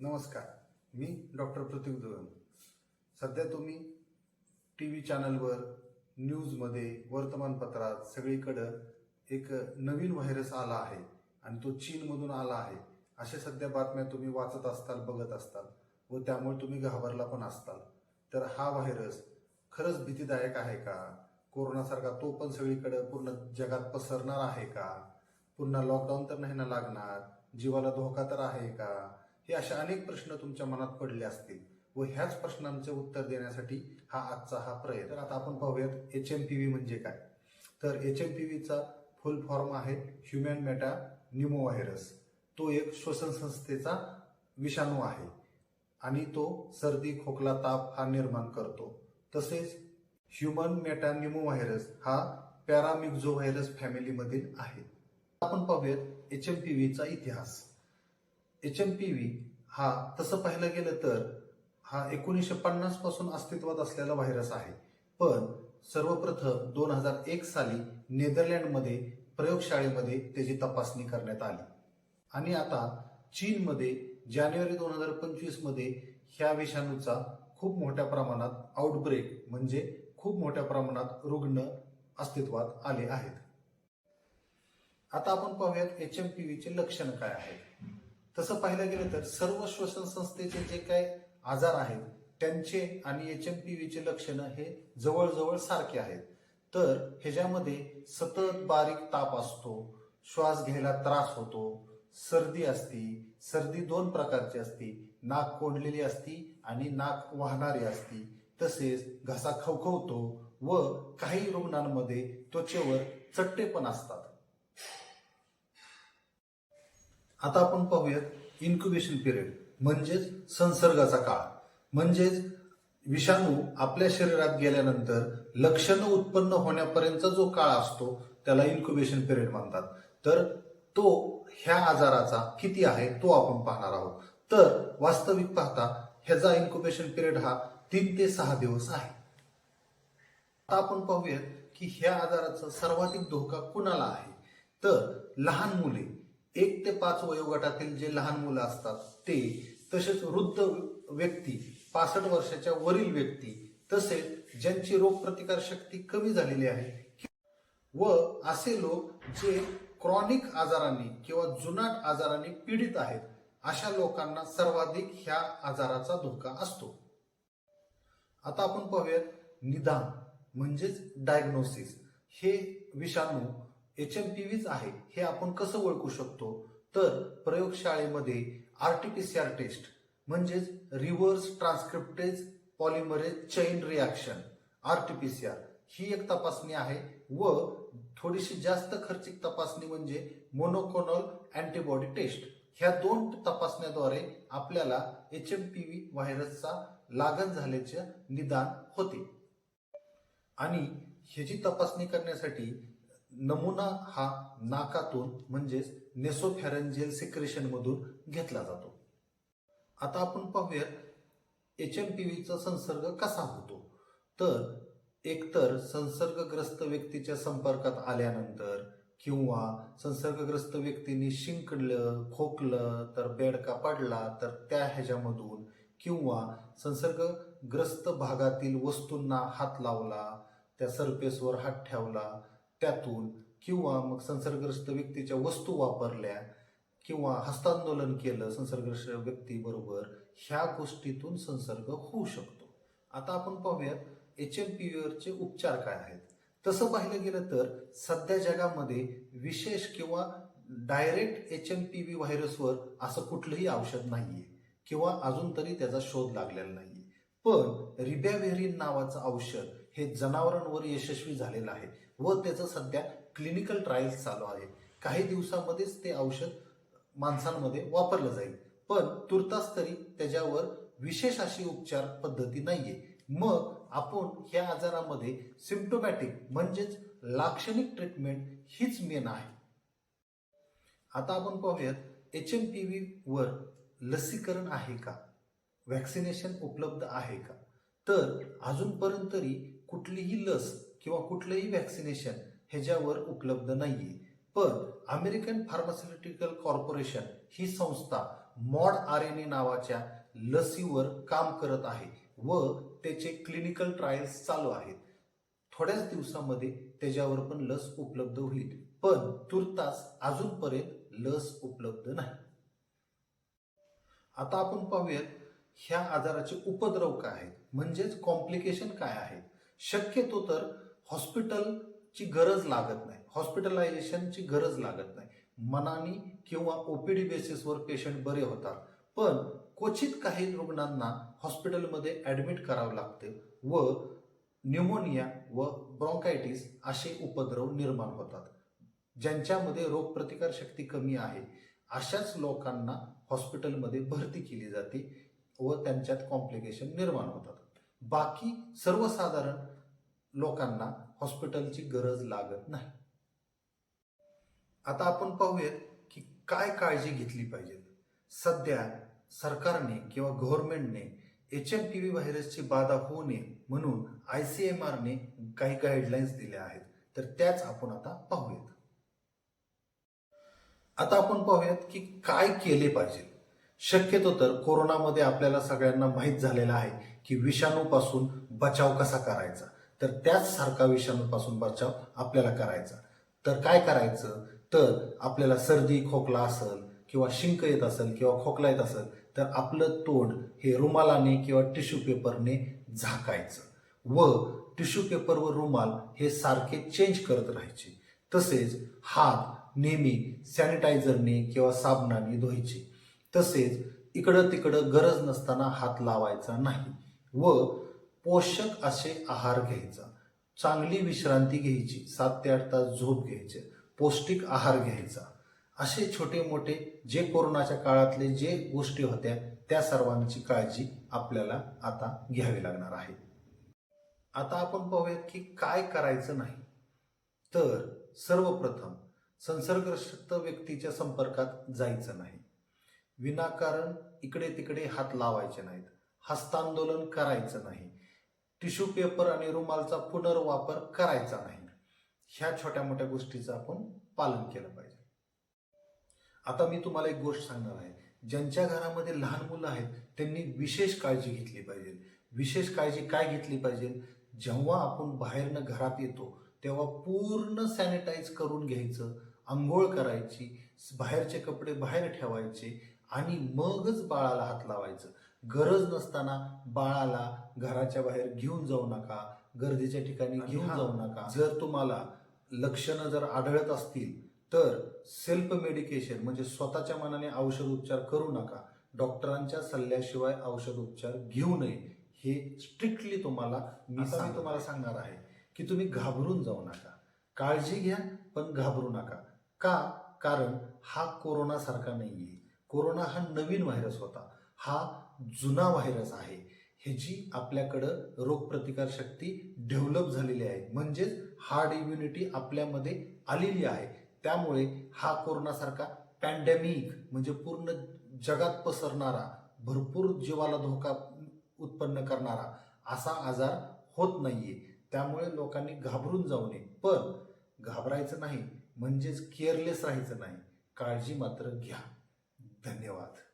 नमस्कार मी डॉक्टर प्रतीक दोयम सध्या तुम्ही टी व्ही चॅनलवर न्यूजमध्ये वर्तमानपत्रात सगळीकडं एक नवीन व्हायरस आला आहे आणि तो चीनमधून आला आहे. अशा सध्या बातम्या तुम्ही वाचत असताल बघत असताल व त्यामुळे तुम्ही घाबरला पण असताल. तर हा व्हायरस खरंच भीतीदायक आहे का? कोरोनासारखा तो पण सगळीकडे पूर्ण जगात पसरणार आहे का? पुन्हा लॉकडाऊन तर नाही ना लागणार? जीवाला धोका तर आहे का? हे असे अनेक प्रश्न तुमच्या मनात पडले असतील व ह्याच प्रश्नांचे उत्तर देण्यासाठी हा आजचा हा प्रयत्न. तर आता आपण पाहूयात एच एम पी व्ही म्हणजे काय? तर एच एम पी व्हीचा फुल फॉर्म आहे ह्युमॅन मेटा न्युमो व्हायरस तो एक श्वसन संस्थेचा विषाणू आहे आणि तो सर्दी खोकला ताप हा निर्माण करतो. तसेच ह्युमन मेटा न्युमो व्हायरस हा पॅरामिक्झो व्हायरस फॅमिलीमधील आहे. आपण पाहूयात एच एम पी व्हीचा इतिहास. एच एम पी व्ही हा तसं पाहिलं गेलं तर हा एकोणीसशे पन्नासपासून अस्तित्वात असलेला व्हायरस आहे. पण सर्वप्रथम दोन हजार एक साली नेदरलँडमध्ये प्रयोगशाळेमध्ये त्याची तपासणी करण्यात आली. आणि आता चीनमध्ये जानेवारी दोन हजार पंचवीसमध्ये ह्या विषाणूचा खूप मोठ्या प्रमाणात आउटब्रेक म्हणजे खूप मोठ्या प्रमाणात रुग्ण अस्तित्वात आले आहेत. आता आपण पाहूयात एच एम पी व्हीचे लक्षण काय आहेत. तसं पाहिलं गेलं तर सर्व श्वसन संस्थेचे जे काही आजार आहेत त्यांचे आणि एच एम पी व्हीचे लक्षणं हे जवळजवळ सारखे आहेत. तर ह्याच्यामध्ये सतत बारीक ताप असतो श्वास घ्यायला त्रास होतो सर्दी असती सर्दी दोन प्रकारची असती नाक कोंडलेली असती आणि नाक वाहणारी असती. तसेच घसा खवखवतो व काही रुग्णांमध्ये त्वचेवर चट्टे पण असतात. आता आपण पाहूयात इन्क्युबेशन पिरियड म्हणजेच संसर्गाचा काळ. म्हणजेच विषाणू आपल्या शरीरात गेल्यानंतर लक्षणं उत्पन्न होण्यापर्यंतचा जो काळ असतो त्याला इन्क्युबेशन पिरियड म्हणतात. तर तो ह्या आजाराचा किती आहे तो आपण पाहणार आहोत. तर वास्तविक पाहता ह्याचा इन्क्युबेशन पिरियड हा तीन ते सहा दिवस आहे. आता आपण पाहूयात की ह्या आजाराचा सर्वाधिक धोका कुणाला आहे? तर लहान मुले. एक ते पाच वयोगटातील जे लहान मुलं असतात ते तसेच वृद्ध व्यक्ती पासष्ट वर्षाच्या वरील व्यक्ती तसेच ज्यांची रोगप्रतिकार शक्ती कमी झालेली आहे व असे लोक जे क्रॉनिक आजारांनी किंवा जुनाट आजारांनी पीडित आहेत अशा लोकांना सर्वाधिक ह्या आजाराचा धोका असतो. आता आपण पाहूयात निदान म्हणजेच डायग्नोसिस हे विषाणू एच एम पी व्हीच आहे हे आपण कसं ओळखू शकतो? तर प्रयोगशाळेमध्ये आरटीपीसीआर टेस्ट म्हणजेच reverse transcriptase polymerase chain reaction RTPCR ही एक तपासणी आहे व थोडीशी जास्त खर्चिक तपासणी म्हणजे मोनोकोनॉल अँटीबॉडी टेस्ट. ह्या दोन तपासण्याद्वारे आपल्याला एच एम पी व्ही व्हायरसचा लागण झाल्याचे निदान होते. आणि ह्याची तपासणी करण्यासाठी नमुना हा नाकातून म्हणजेच नेसोफॅरेंजियल सिक्रेशन मधून घेतला जातो. आता आपण पाहूयात एच एम पी व्हीचा संसर्ग कसा होतो? तर एकतर संसर्गग्रस्त व्यक्तीच्या संपर्कात आल्यानंतर किंवा संसर्गग्रस्त व्यक्तीने शिंकलं खोकलं तर बेडका पडला तर त्या ह्याच्यामधून किंवा संसर्गग्रस्त भागातील वस्तूंना हात लावला त्या सरफेसवर हात ठेवला त्यातून किंवा मग संसर्गग्रस्त व्यक्तीच्या वस्तू वापरल्या किंवा हस्तांदोलन केलं संसर्गग्रस्त व्यक्तीबरोबर ह्या गोष्टीतून संसर्ग होऊ शकतो. आता आपण पाहूयात एच एम पी व्हीवरचे उपचार काय आहेत? तसं पाहिलं गेलं तर सध्या जगामध्ये विशेष किंवा direct H M P V व्हायरसवर असं कुठलंही औषध नाहीये किंवा अजून तरी त्याचा शोध लागलेला नाहीये. पण रिबॅव्हेरिन नावाचं औषध हे जनावरांवर यशस्वी झालेलं आहे व त्याचं सध्या क्लिनिकल ट्रायल्स चालू आहे काही दिवसामध्येच ते औषध माणसांमध्ये वापरलं जाईल. पण तुर्तास तरी त्याच्यावर विशेष अशी उपचार पद्धती नाहीये. मग आपण ह्या आजारामध्ये सिम्टोमॅटिक म्हणजेच लाक्षणिक ट्रीटमेंट हीच मेन आहे. आता आपण पाहूयात एच एम पी व्ही वर लसीकरण आहे का? व्हॅक्सिनेशन उपलब्ध आहे का? तर अजूनपर्यंत तरी कुठलीही लस किंवा कुठलंही व्हॅक्सिनेशन ह्याच्यावर उपलब्ध नाहीये. पण अमेरिकन फार्मास्युटिकल कॉर्पोरेशन ही संस्था मॉड आर एन ए नावाच्या लसीवर काम करत आहे व त्याचे क्लिनिकल ट्रायल्स चालू आहेत. थोड्याच दिवसामध्ये त्याच्यावर पण लस उपलब्ध होईल. पण तुर्तास अजूनपर्यंत लस उपलब्ध नाही. आता आपण पाहूयात ह्या आजाराचे उपद्रव काय आहेत? म्हणजेच कॉम्प्लिकेशन काय आहेत? शक्यतो तर हॉस्पिटलची गरज लागत नाही. हॉस्पिटलायझेशनची गरज लागत नाही. मनाने किंवा ओपीडी बेसिसवर पेशंट बरे होतात. पण क्वचित काही रुग्णांना हॉस्पिटलमध्ये ॲडमिट करावं लागते व न्यूमोनिया व ब्रोंकायटिस असे उपद्रव निर्माण होतात. ज्यांच्यामध्ये रोगप्रतिकार शक्ती कमी आहे. अशाच लोकांना हॉस्पिटलमध्ये भरती केली जाते व त्यांच्यात कॉम्प्लिकेशन निर्माण होतात. बाकी सर्वसाधारण लोकांना हॉस्पिटलची गरज लागत नाही. आता आपण पाहूयात की काय काळजी घेतली पाहिजे सध्या सरकारने किंवा गव्हर्नमेंटने एच एम पी व्ही व्हायरसची बाधा होऊ नये म्हणून आय सी एम आरने काही गाईडलाईन्स दिल्या आहेत. तर त्याच आपण आता पाहूयात. आता आपण पाहूयात की काय केले पाहिजे शक्यतो तर कोरोनामध्ये आपल्याला सगळ्यांना माहीत झालेलं आहे की विषाणूपासून बचाव कसा करायचा? तर त्याच सारखा विषाणूपासून बचाव आपल्याला करायचा. तर काय करायचं? तर आपल्याला सर्दी खोकला असेल किंवा शिंक येत असेल किंवा खोकला येत असेल तर आपलं तोंड हे रुमालाने किंवा टिश्यू पेपरने झाकायचं. व टिश्यू पेपर व रुमाल हे सारखे चेंज करत राहायचे. तसेच हात नेहमी सॅनिटायझरने किंवा साबणाने धुवायचे. तसेच इकडं तिकडं गरज नसताना हात लावायचा नाही व पोषक असे आहार घ्यायचा. चांगली विश्रांती घ्यायची. सात ते आठ तास झोप घ्यायचे. पौष्टिक आहार घ्यायचा. असे छोटे मोठे जे कोरोनाच्या काळातले जे गोष्टी होत्या त्या सर्वांची काळजी आपल्याला आता घ्यावी लागणार आहे. आता आपण पाहूयात की काय करायचं नाही. तर सर्वप्रथम संसर्गग्रस्त व्यक्तीच्या संपर्कात जायचं नाही. विनाकारण इकडे तिकडे हात लावायचे नाहीत. हस्तांदोलन करायचं नाही. टिश्यू पेपर आणि रुमालचा पुनर्वापर करायचा नाही. ह्या छोट्या मोठ्या गोष्टीचं आपण पालन केलं पाहिजे. आता मी तुम्हाला एक गोष्ट सांगणार आहे. ज्यांच्या घरामध्ये लहान मुलं आहेत त्यांनी विशेष काळजी घेतली पाहिजे. विशेष काळजी काय घेतली पाहिजे? जेव्हा आपण बाहेरनं घरात येतो तेव्हा पूर्ण सॅनिटाईज करून घ्यायचं आंघोळ करायची बाहेरचे कपडे बाहेर ठेवायचे आणि मगच बाळाला हात लावायचं. गरज नसताना बाळाला घराच्या बाहेर घेऊन जाऊ नका गर्दीच्या ठिकाणी घेऊन जाऊ नका. जर तुम्हाला लक्षणं जर आढळत असतील तर सेल्फ मेडिकेशन म्हणजे स्वतःच्या मनाने औषध उपचार करू नका. डॉक्टरांच्या सल्ल्याशिवाय औषध उपचार घेऊ नये. हे स्ट्रिक्टली तुम्हाला मी तुम्हाला सांगणार आहे की तुम्ही घाबरून जाऊ नका. काळजी घ्या पण घाबरू नका. का? कारण हा कोरोना सारखा नाहीये. कोरोना हा नवीन व्हायरस होता. हा जुना व्हायरस आहे. ह्याची आपल्याकडं रोगप्रतिकार शक्ती डेव्हलप झालेली आहे. म्हणजेच हार्ड इम्युनिटी आपल्यामध्ये आलेली आहे. त्यामुळे हा कोरोनासारखा पॅन्डेमिक म्हणजे पूर्ण जगात पसरणारा भरपूर जीवाला धोका उत्पन्न करणारा असा आजार होत नाहीये. त्यामुळे लोकांनी घाबरून जाऊ नये. पण घाबरायचं नाही. म्हणजेच केअरलेस राहायचं नाही. काळजी मात्र घ्या. धन्यवाद